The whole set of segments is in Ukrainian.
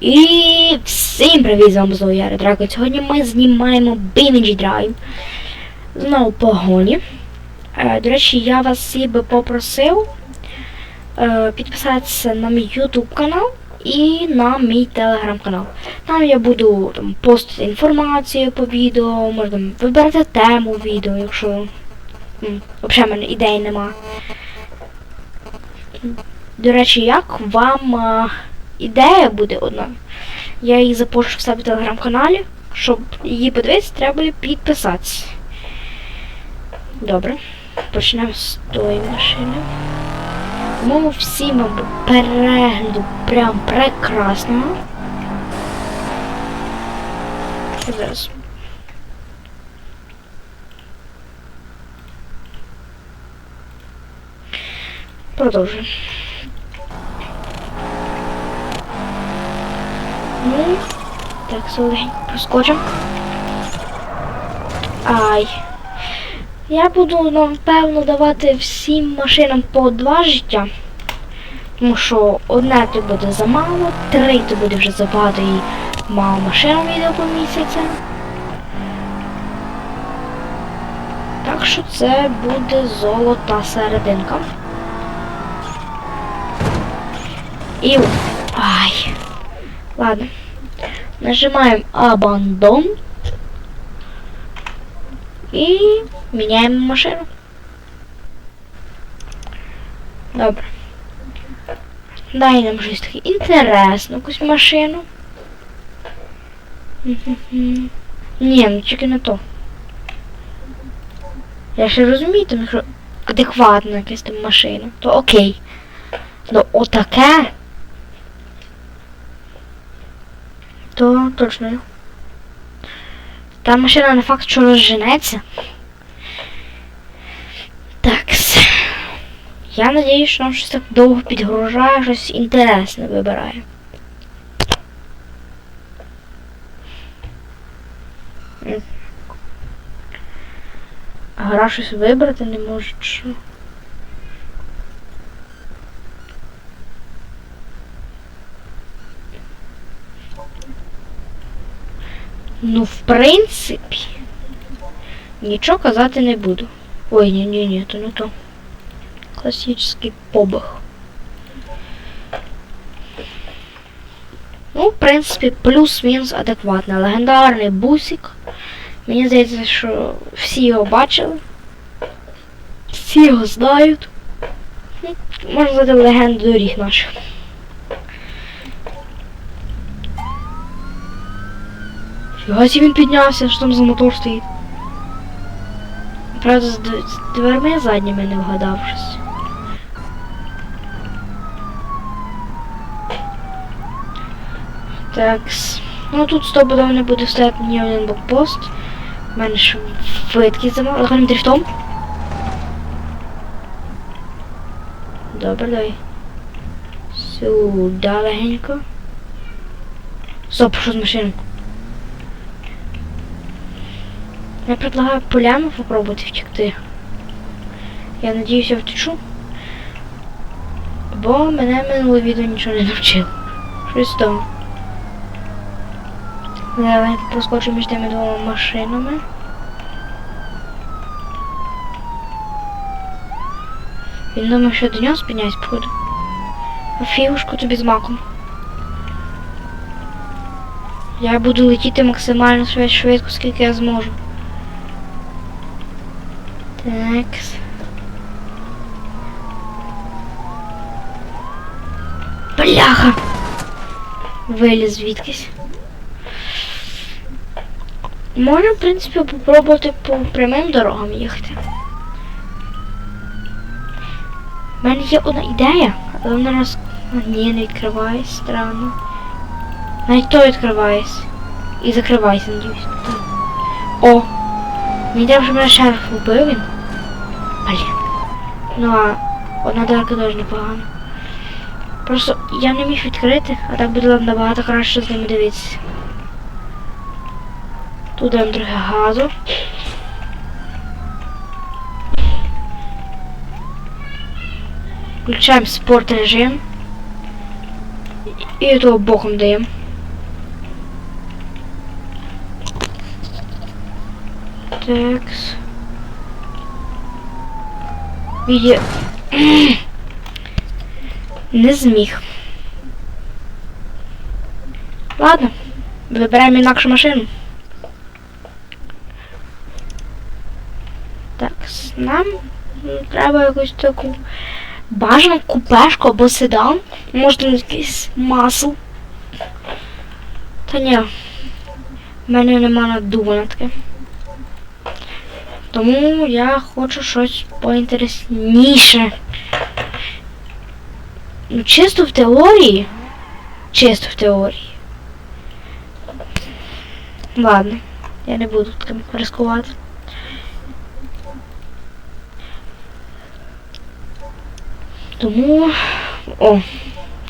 І всім привіт, з вами знову я Драко. Сьогодні ми знімаємо BMG Drive. Знову погоні. Е, до речі, я вас всі би попросив е, підписатися на мій YouTube канал і на мій телеграм канал. Там я буду там, постити інформацію по відео, можна вибирати тему відео, якщо взагалі мене ідей нема. До речі, як вам е, ідея буде одна? Я її запишу в себе в телеграм-каналі. Щоб її подивитися, треба підписатися. Добре. Почнемо з тої машини. Тому всім перегляду прям прекрасного. Зараз. Продовжуємо. Ну, так, солегенько проскочимо. Ай. Я буду, напевно, давати всім машинам по два життя. Тому що одне то буде замало, три то буде вже забагато і мало машин відео по місяця. Так що це буде золота серединка. І... Ай. Ладно. Нажимаем Абандон. І міняємо машину. Добре. Дай нам щось таке інтересну якусь машину. Ні, ну тільки не то. Я ще розумію, там, якщо адекватна якась там машина, то окей. Ну отаке. То точно. Та машина не факт, що розженеться. Так. Я надіюсь, що нам щось так довго підгружає, щось інтересне вибирає. Гра щось вибрати не може, Ну, в принципі, нічого казати не буду. Ой, ні, ні, ні, то не то. Класичний побах. Ну, в принципі, плюс-мінус адекватний. Легендарний бусик. Мені здається, що всі його бачили. Всі його знають. Можна сказати, легенда доріг наших. Фіга сі він піднявся, що там за мотор стоїть. Правда, з з дверми задніми не вгадав щось. Так. Ну тут стопудово не буде стояти ні один блокпост. У мене швидкість замало. Легальним дрифтом. Добре, давай. Сюди легенько. Стоп, що з машиною? Я предлагаю поляну попробувати втекти. Я надіюсь, я втечу. Бо мене минуле відео нічого не навчило. Щось там. Давай проскочу між тими двома машинами. Він думає, що до нього спиняюсь, походу. Фігушку тобі з маком. Я буду летіти максимально швид- швидко, скільки я зможу. Так. Бляха! Виліз звідкись. Можна, в принципі, попробувати по прямим дорогам їхати. У мене є одна ідея, але вона роз... А, Ні, не відкривається, странно. Навіть то відкривається. І закривається, надіюсь. О! Мені треба, щоб мене шериф вбив він. Блин. Ну а одна драка дуже непогана. Просто я не міг відкрити, а так буде набагато краще з ними дивитися. Тут даємо трохи газу. Включаємо спорт режим. І того боком даємо. Текс. Відео. Не зміг. Ладно, вибираємо інакшу машину. Так, нам треба якусь таку бажану купешку або седан. Можна якийсь масл. Та ні. В мене нема надуму на таке. Тому я хочу щось поінтересніше. Ну, чисто в теорії. Чисто в теорії. Ладно, я не буду таким ризикувати. Тому. О,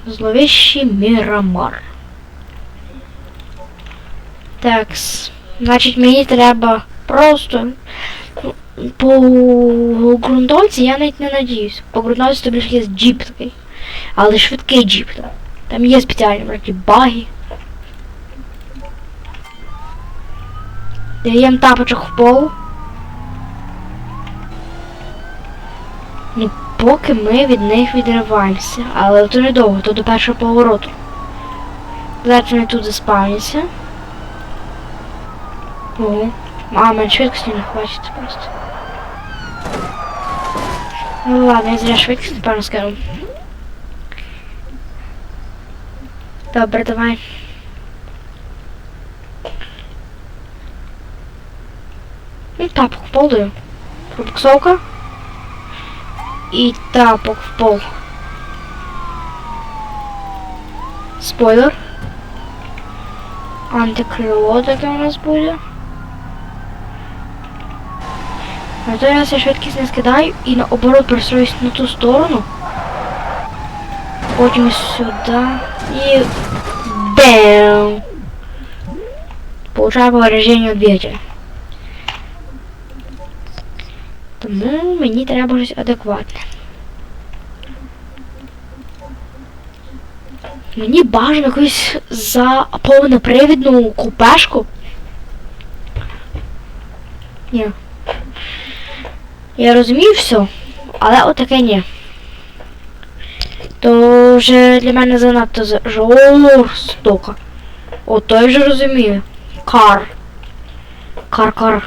зловіщий Мірамар. Такс. Значить, мені треба просто. По ґрунтовці я навіть не надіюсь. По ґрунтовці тобі ж є джіп такий. Але швидкий джіп. Там, там є спеціальні вроді баги. Даємо тапочок в пол. Ну, поки ми від них відриваємося. Але то недовго, то до першого повороту. Зараз вони тут заспавняться. Ого. А, мене швидкості не хватить просто. Ну ладно, я зря швидкість, напевно, скажу. Добре, давай. Ну, тапок в пол даю. Пробуксовка. І тапок в пол. Спойлер. Антикрило таке у нас буде. На той раз я швидкість не скидаю і наоборот перестроюсь на ту сторону. Потім сюди і бэм. Получаю повреждение двигателя. Тому мені треба щось адекватне. Мені бажано якусь за повнопривідну купешку. Ні. Я розумію все, але отаке ні. То вже для мене занадто за- жорстоко. О, то я вже розумію. Кар. Кар-кар.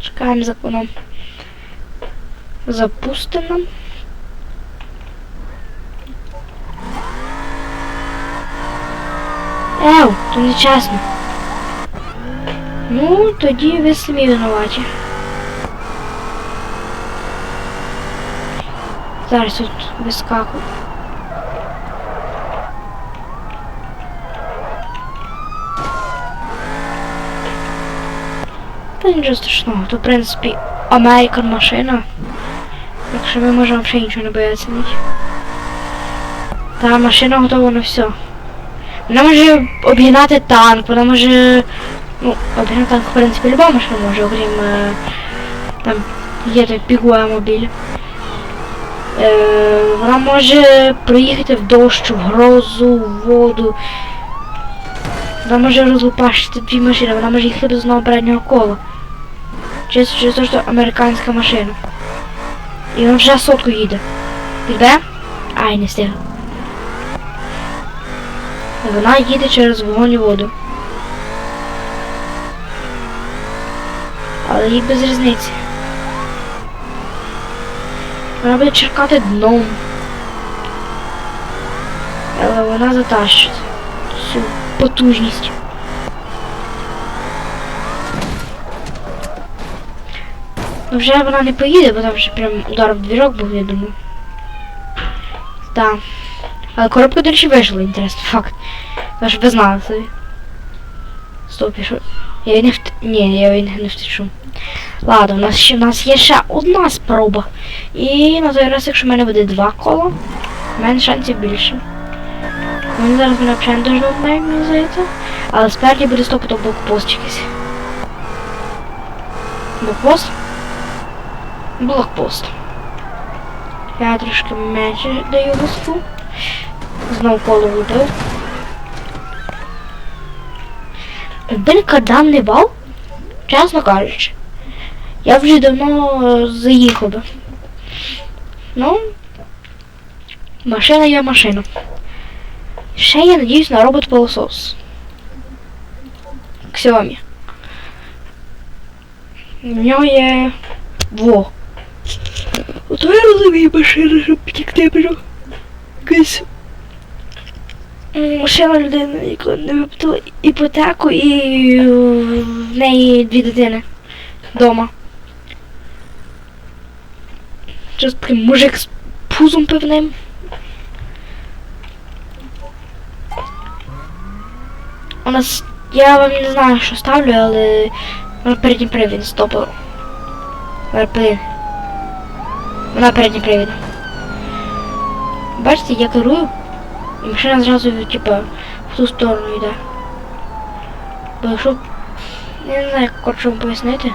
Чекаємо за коном. Запустимо. Ев, то не чесно. Ну, тоді ви самі винуваті. Зараз тут вискакую. Та нічого страшного, то в принципі Американ машина. Так що ми можемо взагалі нічого не боятися. Та машина готова на все. Вона може обігнати танк, вона може. Ну, обігнати танк, в принципі, люба машина може, окрім е, там є той пігуа-мобіль. Е, вона може проїхати в дощ, в грозу, в воду. Вона може розлупашити дві машини, вона може їхати без одного переднього кола. Чисто через те, що американська машина. І вона вже сотку їде. Піде? Ай, не встигла. Вона їде через вогонь і воду. Але їй без різниці. Вона буде черкати дном. Але вона затащить цю потужність. Ну вже вона не поїде, бо там вже прям удар в двірок був, я думаю. Так. Але коробка, до речі, вижила, інтересний факт. Ви ж ви знали собі. Стоп, я що? Я не вт... Ні, я її не втечу. Ладно, у нас ще у нас є ще одна спроба. І на той раз, якщо в мене буде два кола, в мене шансів більше. Вони зараз мене взагалі дуже обмежують, мені здається. Але спереді буде стопито блокпост якийсь. Блокпост? Блокпост. Я трошки менше даю виску. Знов коло влупив. Якби карданний бал, чесно кажучи, я вже давно е, заїхав би. Ну, машина є машина. Ще я надіюсь на робот пилосос. Xiaomi. В нього є. Во. Я розумію машину, щоб втікти бежу. Якась м, машина людини, яка не виплатила іпотеку і е, в неї дві дитини вдома. Щось такий мужик з пузом певним. У нас. Я вам не знаю, що ставлю, але вона передній привід стопив. РП. Вона передній привід. Бачите, я керую, і машина зразу, типа, в ту сторону йде. Бо якщо... Не знаю, як коротше вам пояснити.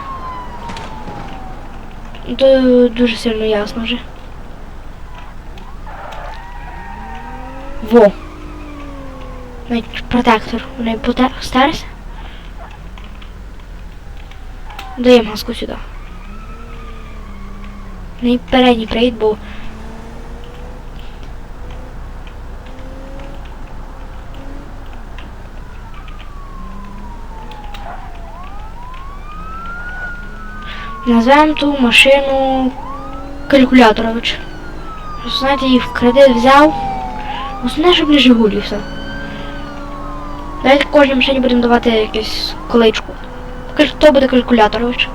То дуже сильно ясно вже. Во. Навіть протектор. Вони старся. Даємо газку сюди. Не передній привід, бо Назвемо ту машину калькуляторович. Знаєте, її в кредит взяв. Основне, щоб не Жигулі все. Давайте кожній машині будемо давати якусь количку. Хто буде калькуляторович?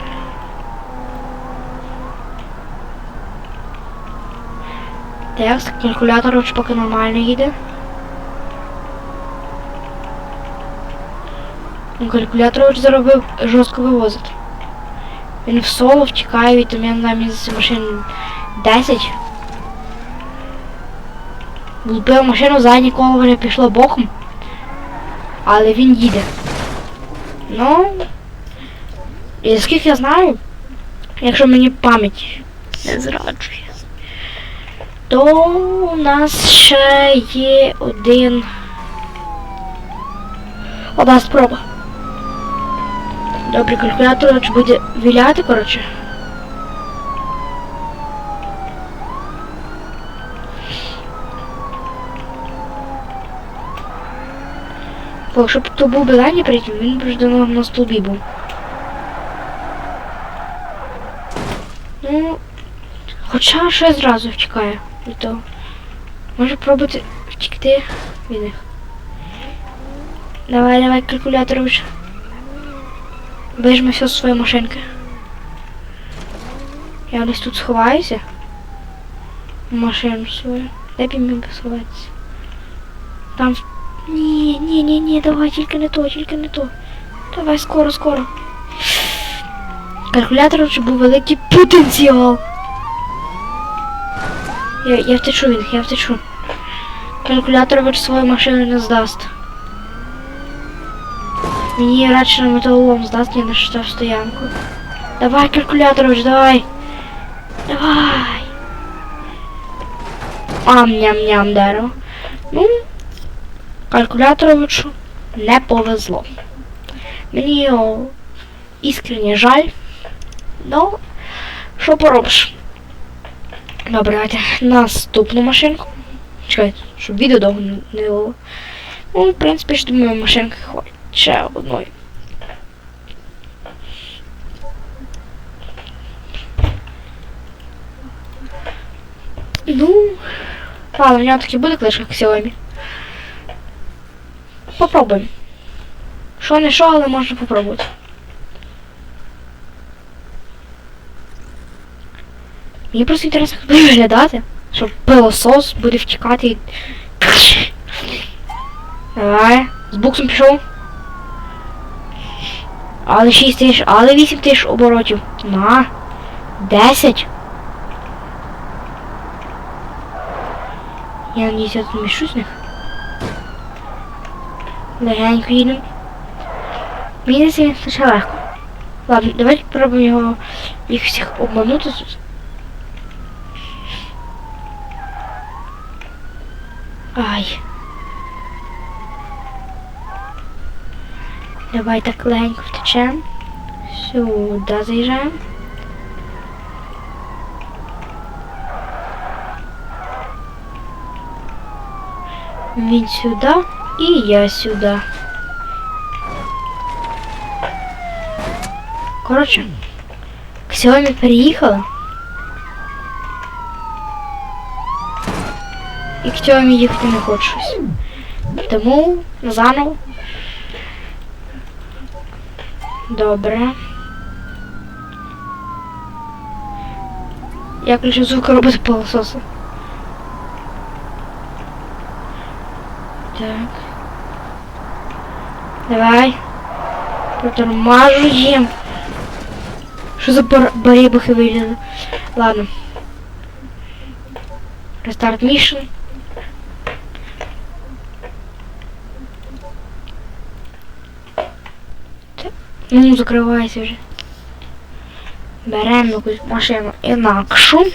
Текст, калькуляторович поки нормально їде. Ну, Калькуляторович заробив жорстко вивозить. Він в соло втікає від там, з машин 10. Влупив машину, заднє коло вже пішло боком. Але він їде. Ну. І скільки я знаю, якщо мені пам'ять не зраджує, то у нас ще є один. Одна спроба. Добре, калькулятор чи буде віляти, коротше. Бо якщо б то був би задній прийти, він б вже давно на столбі був. Ну, хоча ще зразу втікає від того. Може пробувати втікти від них. Давай, давай, калькулятор вже. Вижми все з своєї машинки. Я десь тут сховаюся. Машину свою. Де б я міг би сховатися? Там. Ні, ні, ні, ні, давай, тільки не то, тільки не то. Давай скоро, скоро. Калькулятор вже був великий потенціал. Я, я втечу від них, я втечу. Калькулятор свою машину не здасть. Мені радше на металолом здасть, я на штраф стоянку. Давай, калькуляторович, давай. Давай. Ам-ням-ням дерево. Ну, калькуляторовичу не повезло. Мені його іскренне жаль. Ну, що поробиш? Добре, давайте наступну машинку. Чекайте, щоб відео довго не було. Ну, в принципі, ж думаю, машинки хватить. Ще одної. Ну, ладно, у нього таки буде клишка як Xiaomi. Попробуємо. Що не що, але можна попробувати. Мені просто інтересно, як буде виглядати, щоб пилосос буде втікати і... Давай, з буксом пішов. Але 6 тисяч, але 8 тисяч оборотів. На. 10. Я надіюсь, я тут в них. Легенько їдемо. Мені здається, ще легко. Ладно, давайте спробуємо його їх всіх обманути тут. Ай. Давай так легенько втечем. Сюди заїжджаємо. Він сюди і я сюди. Коротше, Xiaomi переїхала. І Xiaomi їхати не хочу щось. Тому заново. Добре. Я включу звук роботи пилососа. Так. Давай. Протормажуємо. Що за бар- барибухи вилізли? Ладно. Рестарт мішн. Ну, закривайся вже. Беремо якусь машину інакшу.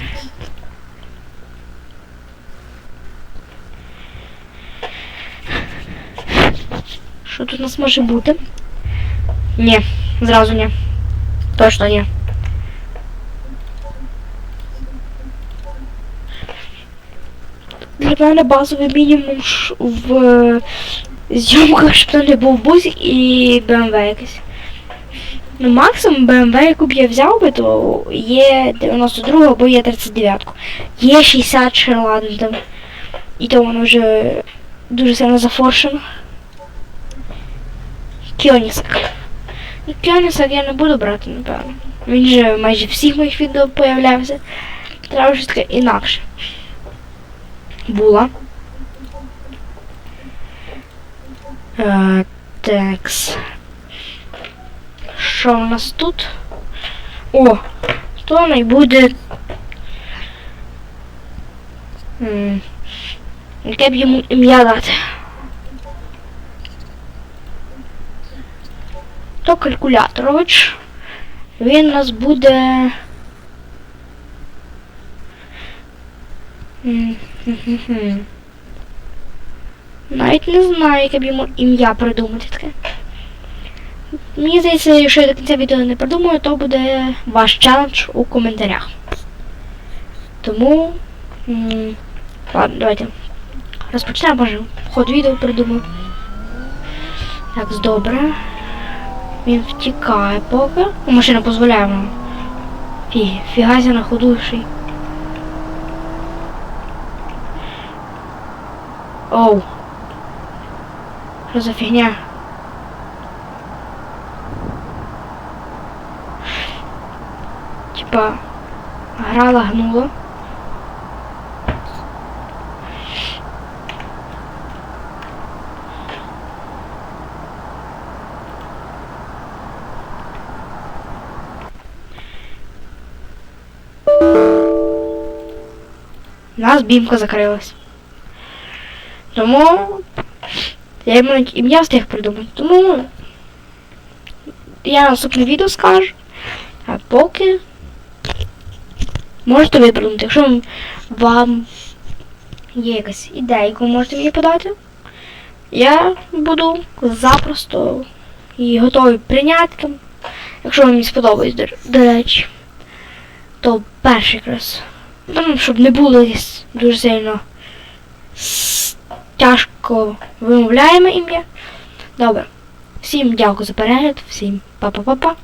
Що тут у нас може бути? Ні, зразу ні. Точно ні. Для мене базовий мінімум в е, зйомках, щоб там не був бус і BMW якийсь. Ну, максимум BMW, яку б я взяв би, то є 92 або є 39. Є 60 ще там. І то воно вже дуже сильно зафоршено. Кіонісак. Ну, Кіонісак я не буду брати, напевно. Він же майже всіх моїх відео появлявся. Треба щось таке інакше. Була. Е, текс. Що у нас тут? О! То не буде. Яке б йому ім'я дати? То калькуляторович. Він у нас буде. Навіть не знаю, яке б йому ім'я придумати таке. Мені здається, якщо я до кінця відео не придумаю, то буде ваш челендж у коментарях. Тому. Ладно, давайте. Розпочнемо, може, ход відео придумаю. Так, добре. Він втікає поки. Машина дозволяє нам. Фі, фігася на ходу ще й. Оу. Що за фігня? Типа, гра лагнула. У нас бімка закрилась. Тому я йому ім'я встиг придумати. Тому я наступне відео скажу. А поки можете ви придумати. Якщо вам є якась ідея, яку можете мені подати, я буду запросто і готовий прийняти. там. Якщо мені сподобається, до, речі, то перший якраз. Ну, щоб не було дуже сильно тяжко вимовляємо ім'я. Добре. Всім дякую за перегляд, всім па-па-па-па.